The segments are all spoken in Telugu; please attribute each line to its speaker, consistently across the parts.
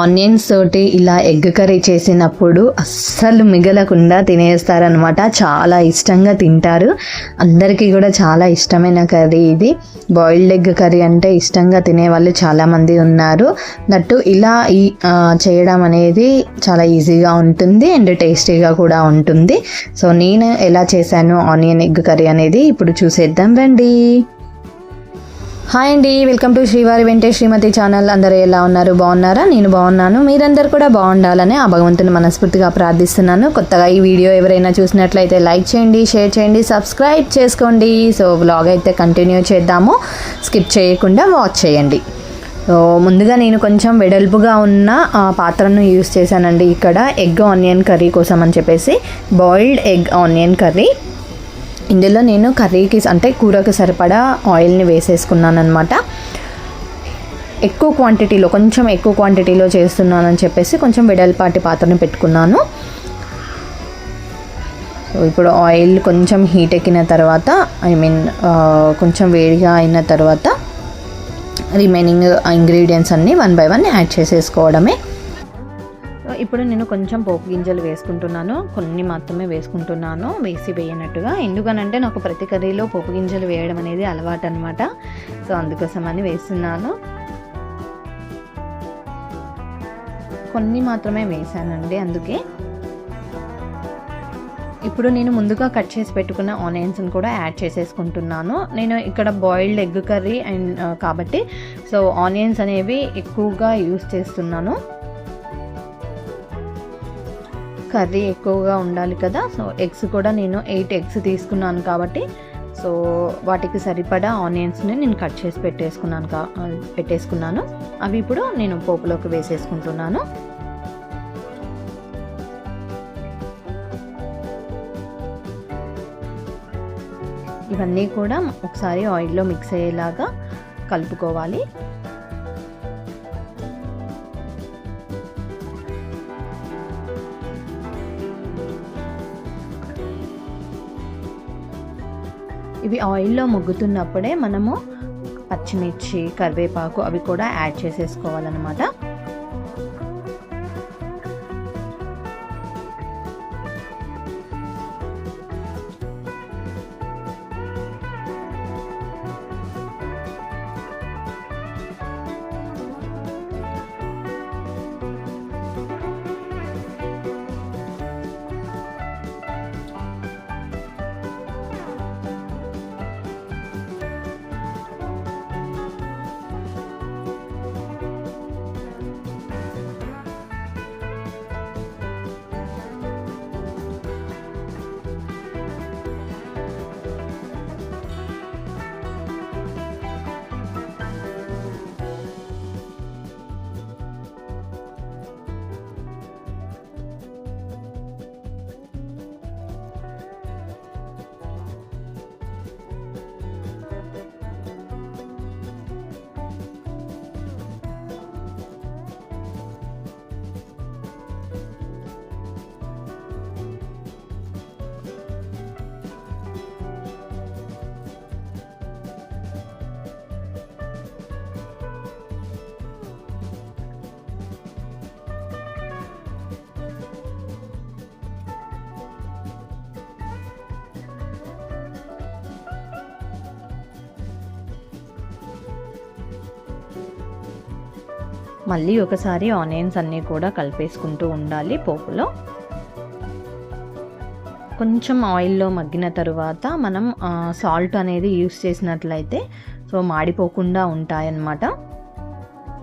Speaker 1: ఆనియన్స్ తోటి ఇలా ఎగ్ కర్రీ చేసినప్పుడు అస్సలు మిగలకుండా తినేస్తారనమాట చాలా ఇష్టంగా తింటారు. అందరికీ కూడా చాలా ఇష్టమైన కర్రీ ఇది. బాయిల్డ్ ఎగ్ కర్రీ అంటే ఇష్టంగా తినే వాళ్ళు చాలామంది ఉన్నారు. దట్టు ఇలా ఈ చేయడం అనేది చాలా ఈజీగా ఉంటుంది అండ్ టేస్టీగా కూడా ఉంటుంది. సో నేను ఎలా చేశాను ఆనియన్ ఎగ్ కర్రీ అనేది ఇప్పుడు చూసేద్దాం రండి. హాయ్ అండి వెల్కమ్ టు శ్రీవారి వెంటే శ్రీమతి ఛానల్ అందరూ ఎలా ఉన్నారు? బాగున్నారా? నేను బాగున్నాను. మీరందరూ కూడా బాగుండాలని ఆ భగవంతుని మనస్ఫూర్తిగా ప్రార్థిస్తున్నాను. కొత్తగా ఈ వీడియో ఎవరైనా చూసినట్లయితే లైక్ చేయండి షేర్ చేయండి సబ్స్క్రైబ్ చేసుకోండి. సో వ్లాగ్ అయితే కంటిన్యూ చేద్దాము. స్కిప్ చేయకుండా వాచ్ చేయండి. సో ముందుగా నేను కొంచెం వెడల్పుగా ఉన్న ఆ పాత్రను యూస్ చేశానండి. ఇక్కడ ఎగ్ ఆనియన్ కర్రీ కోసం అని చెప్పేసి బాయిల్డ్ ఎగ్ ఆనియన్ కర్రీ. ఇందులో నేను కర్రీకి అంటే కూరకు సరిపడా ఆయిల్ని వేసేసుకున్నాను అనమాట ఎక్కువ క్వాంటిటీలో కొంచెం ఎక్కువ క్వాంటిటీలో చేస్తున్నానని చెప్పేసి కొంచెం వెడల్పాటి పాత్రను పెట్టుకున్నాను. ఇప్పుడు ఆయిల్ కొంచెం హీట్ ఎక్కిన తర్వాత ఐ మీన్ కొంచెం వేడిగా అయిన తర్వాత రిమైనింగ్ ఇంగ్రీడియంట్స్ అన్నీ వన్ బై వన్ యాడ్ చేసేసుకోవడమే. ఇప్పుడు నేను కొంచెం పోపు గింజలు వేసుకుంటున్నాను. కొన్ని మాత్రమే వేసుకుంటున్నాను. వేసి వేయనట్టుగా. ఎందుకనంటే నాకు ప్రతి కర్రీలో పోపు గింజలు వేయడం అనేది అలవాటు అనమాట సో అందుకోసమని వేస్తున్నాను. కొన్ని మాత్రమే వేసానండి అందుకే. ఇప్పుడు నేను ముందుగా కట్ చేసి పెట్టుకున్న ఆనియన్స్ని కూడా యాడ్ చేసేసుకుంటున్నాను. నేను ఇక్కడ బాయిల్డ్ ఎగ్ కర్రీ అండ్ కాబట్టి సో ఆనియన్స్ అనేవి ఎక్కువగా యూస్ చేస్తున్నాను. కర్రీ ఎక్కువగా ఉండాలి కదా. సో ఎగ్స్ కూడా నేను ఎయిట్ ఎగ్స్ తీసుకున్నాను కాబట్టి సో వాటికి సరిపడా ఆనియన్స్ని నేను కట్ చేసి పెట్టేసుకున్నాను కా పెట్టేసుకున్నాను. అవి ఇప్పుడు నేను పోపులోకి వేసేసుకుంటున్నాను. ఇవన్నీ కూడా ఒకసారి ఆయిల్లో మిక్స్ అయ్యేలాగా కలుపుకోవాలి. ఇవి ఆయిల్లో ముగ్గుతున్నప్పుడే మనము పచ్చిమిర్చి కరివేపాకు అవి కూడా యాడ్ చేసేసుకోవాలన్నమాట. మళ్ళీ ఒకసారి ఆనియన్స్ అన్నీ కూడా కలిపేసుకుంటూ ఉండాలి పోపులో. కొంచెం ఆయిల్లో మగ్గిన తరువాత మనం సాల్ట్ అనేది యూస్ చేసినట్లయితే సో మాడిపోకుండా ఉంటాయన్నమాట.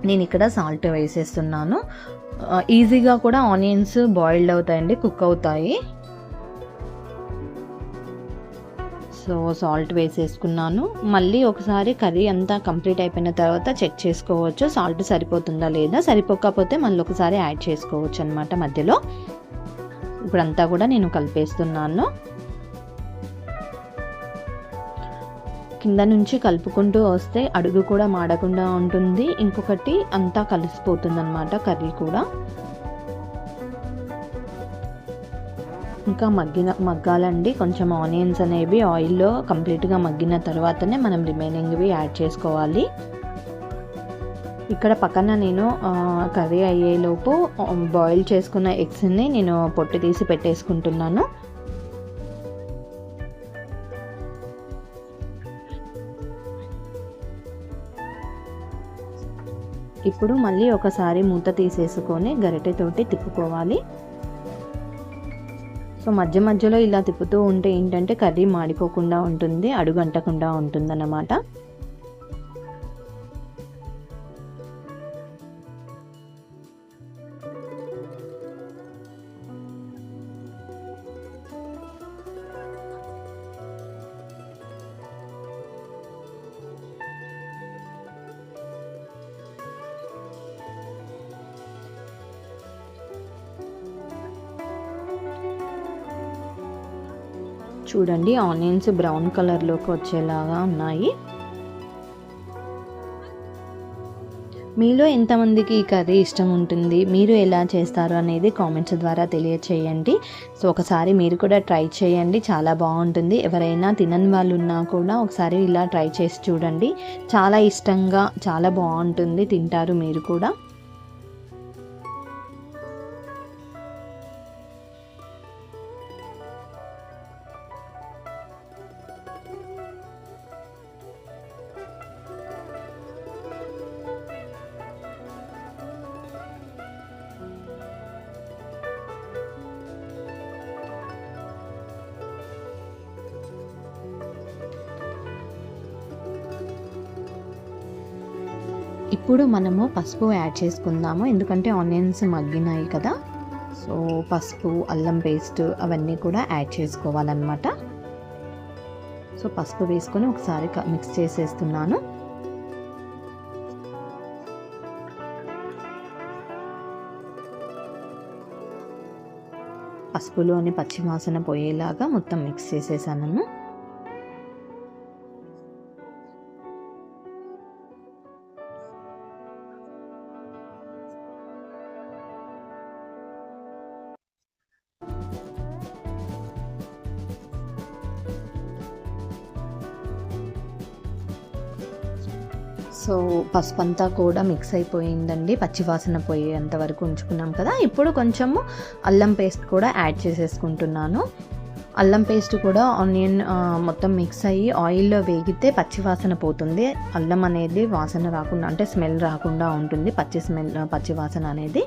Speaker 1: నేను ఇక్కడ సాల్ట్ వేసేస్తున్నాను. ఈజీగా కూడా ఆనియన్స్ బాయిల్డ్ అవుతాయండి కుక్ అవుతాయి. సో సాల్ట్ వేసేసుకున్నాను. మళ్ళీ ఒకసారి కర్రీ అంతా కంప్లీట్ అయిపోయిన తర్వాత చెక్ చేసుకోవచ్చు. సాల్ట్ సరిపోతుందా లేదా? సరిపోకపోతే మళ్ళీ ఒకసారి యాడ్ చేసుకోవచ్చు అనమాట మధ్యలో. ఇప్పుడంతా కూడా నేను కలిపేస్తున్నాను. కింద నుంచి కలుపుకుంటూ వస్తే అడుగు కూడా మాడకుండా ఉంటుంది. ఇంకొకటి అంతా కలిసిపోతుంది అనమాట కర్రీ కూడా. ఇంకా మగ్గిన మగ్గాలండి. కొంచెం ఆనియన్స్ అనేవి ఆయిల్లో కంప్లీట్గా మగ్గిన తర్వాతనే మనం రిమైనింగ్వి యాడ్ చేసుకోవాలి. ఇక్కడ పక్కన నేను కర్రీ అయ్యేలోపు బాయిల్ చేసుకున్న ఎగ్స్ని నేను పొట్టు తీసి పెట్టేసుకుంటున్నాను. ఇప్పుడు మళ్ళీ ఒకసారి మూత తీసేసుకొని గరిటెతోటి తిప్పుకోవాలి. సో మధ్య మధ్యలో ఇలా తిప్పుతూ ఉంటే ఏంటంటే కర్రీ మాడిపోకుండా ఉంటుంది అడుగంటకుండా ఉంటుందన్నమాట. చూడండి ఆనియన్స్ బ్రౌన్ కలర్లోకి వచ్చేలాగా ఉన్నాయి. మీలో ఎంతమందికి ఈ కర్రీ ఇష్టం ఉంటుంది? మీరు ఎలా చేస్తారు అనేది కామెంట్స్ ద్వారా తెలియచేయండి. సో ఒకసారి మీరు కూడా ట్రై చేయండి చాలా బాగుంటుంది. ఎవరైనా తినని వాళ్ళు ఉన్నా కూడా ఒకసారి ఇలా ట్రై చేసి చూడండి. చాలా ఇష్టంగా చాలా బాగుంటుంది తింటారు మీరు కూడా. ఇప్పుడు మనము పసుపు యాడ్ చేసుకుందాము. ఎందుకంటే ఆనియన్స్ మగ్గినాయి కదా. సో పసుపు అల్లం పేస్ట్ అవన్నీ కూడా యాడ్ చేసుకోవాలన్నమాట. సో పసుపు వేసుకొని ఒకసారి మిక్స్ చేసేస్తున్నాను. పసుపులోని పచ్చివాసన పోయేలాగా మొత్తం మిక్స్ చేసేసాను. సో పసుపు అంతా కూడా మిక్స్ అయిపోయిందండి. పచ్చివాసన పోయేంత వరకు ఉంచుకున్నాం కదా. ఇప్పుడు కొంచెము అల్లం పేస్ట్ కూడా యాడ్ చేసేసుకుంటున్నాను. అల్లం పేస్ట్ కూడా ఆనియన్ మొత్తం మిక్స్ అయ్యి ఆయిల్లో వేగితే పచ్చి వాసన పోతుంది. అల్లం అనేది వాసన రాకుండా అంటే స్మెల్ రాకుండా ఉంటుంది. పచ్చి స్మెల్ పచ్చి వాసన అనేది.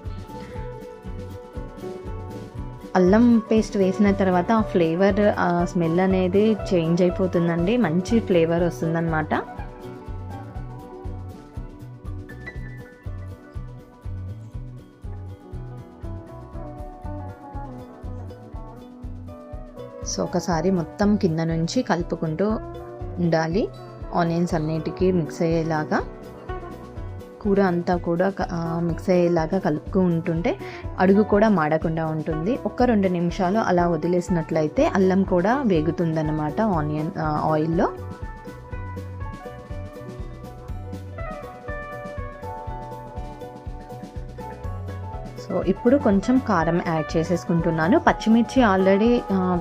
Speaker 1: అల్లం పేస్ట్ వేసిన తర్వాత ఆ ఫ్లేవర్ ఆ స్మెల్ అనేది చేంజ్ అయిపోతుందండి. మంచి ఫ్లేవర్ వస్తుందన్నమాట. సో ఒకసారి మొత్తం కింద నుంచి కలుపుకుంటూ ఉండాలి. ఆనియన్స్ అన్నిటికీ మిక్స్ అయ్యేలాగా కూర అంతా కూడా మిక్స్ అయ్యేలాగా కలుపుతూ ఉంటుంటే అడుగు కూడా మాడకుండా ఉంటుంది. ఒక రెండు నిమిషాలు అలా వదిలేసినట్లయితే అల్లం కూడా వేగుతుందన్నమాట ఆనియన్ ఆయిల్లో సో ఇప్పుడు కొంచెం కారం యాడ్ చేసేసుకుంటున్నాను. పచ్చిమిర్చి ఆల్రెడీ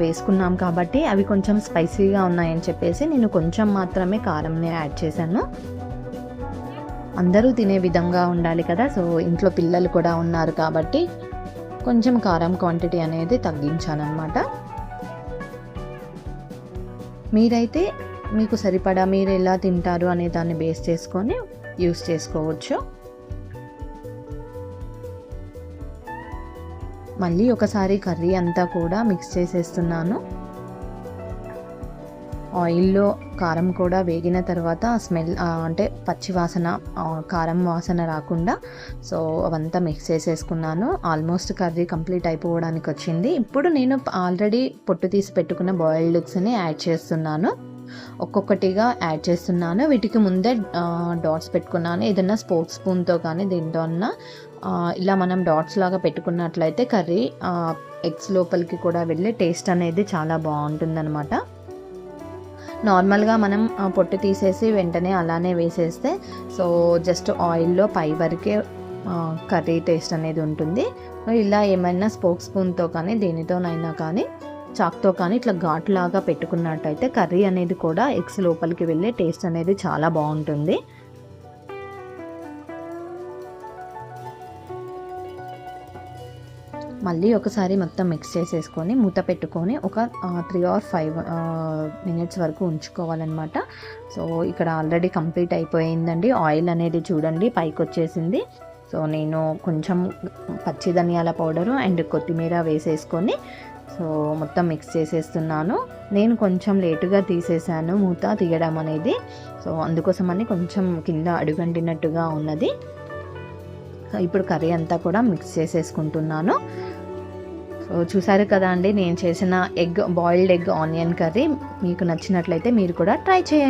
Speaker 1: వేసుకున్నాం కాబట్టి అవి కొంచెం స్పైసీగా ఉన్నాయని చెప్పేసి నేను కొంచెం మాత్రమే కారంని యాడ్ చేశాను. అందరూ తినే విధంగా ఉండాలి కదా సో ఇంట్లో పిల్లలు కూడా ఉన్నారు కాబట్టి కొంచెం కారం క్వాంటిటీ అనేది తగ్గించాను అనమాట మీరైతే మీకు సరిపడా మీరు ఎలా తింటారు అనే దాన్ని బేస్ చేసుకొని యూస్ చేసుకోవచ్చు. మళ్ళీ ఒకసారి కర్రీ అంతా కూడా మిక్స్ చేసేస్తున్నాను. ఆయిల్లో కారం కూడా వేగిన తర్వాత స్మెల్ అంటే పచ్చి వాసన కారం వాసన రాకుండా సో అవంతా మిక్స్ చేసేసుకున్నాను. ఆల్మోస్ట్ కర్రీ కంప్లీట్ అయిపోవడానికి వచ్చింది. ఇప్పుడు నేను ఆల్రెడీ పొట్టు తీసి పెట్టుకున్న బాయిల్డ్ ఎగ్స్ని యాడ్ చేస్తున్నాను. ఒక్కొక్కటిగా యాడ్ చేస్తున్నాను. వీటికి ముందే డాట్స్ పెట్టుకున్నాను. ఏదైనా స్పోర్ట్స్ స్పూన్తో కానీ దీంతో అన్న ఇలా మనం డాట్స్ లాగా పెట్టుకున్నట్లయితే కర్రీ ఎగ్స్ లోపలికి కూడా వెళ్ళే టేస్ట్ అనేది చాలా బాగుంటుందన్నమాట. నార్మల్గా మనం పొట్టు తీసేసి వెంటనే అలానే వేసేస్తే సో జస్ట్ ఆయిల్లో పై వరకే కర్రీ టేస్ట్ అనేది ఉంటుంది. ఇలా ఏమైనా స్పోక్ స్పూన్తో కానీ దేనితోనైనా కానీ చాక్తో కానీ ఇట్లా ఘాట్లాగా పెట్టుకున్నట్టయితే కర్రీ అనేది కూడా ఎగ్స్ లోపలికి వెళ్ళే టేస్ట్ అనేది చాలా బాగుంటుంది. మళ్ళీ ఒకసారి మొత్తం మిక్స్ చేసేసుకొని మూత పెట్టుకొని ఒక త్రీ ఆర్ ఫైవ్ మినిట్స్ వరకు ఉంచుకోవాలన్నమాట. సో ఇక్కడ ఆల్రెడీ కంప్లీట్ అయిపోయిందండి. ఆయిల్ అనేది చూడండి పైకి వచ్చేసింది సో నేను కొంచెం పచ్చి ధనియాల పౌడరు అండ్ కొత్తిమీర వేసేసుకొని సో మొత్తం మిక్స్ చేసేస్తున్నాను. నేను కొంచెం లేటుగా తీసేసాను మూత తీయడం అనేది. సో అందుకోసమని కొంచెం కింద అడుగంటినట్టుగా ఉన్నది. సో ఇప్పుడు కర్రీ అంతా కూడా మిక్స్ చేసేసుకుంటున్నాను. చూసారు కదా అండి నేను చేసిన egg boiled egg onion curry. మీకు నచ్చినట్లయితే మీరు కూడా ట్రై చేయండి.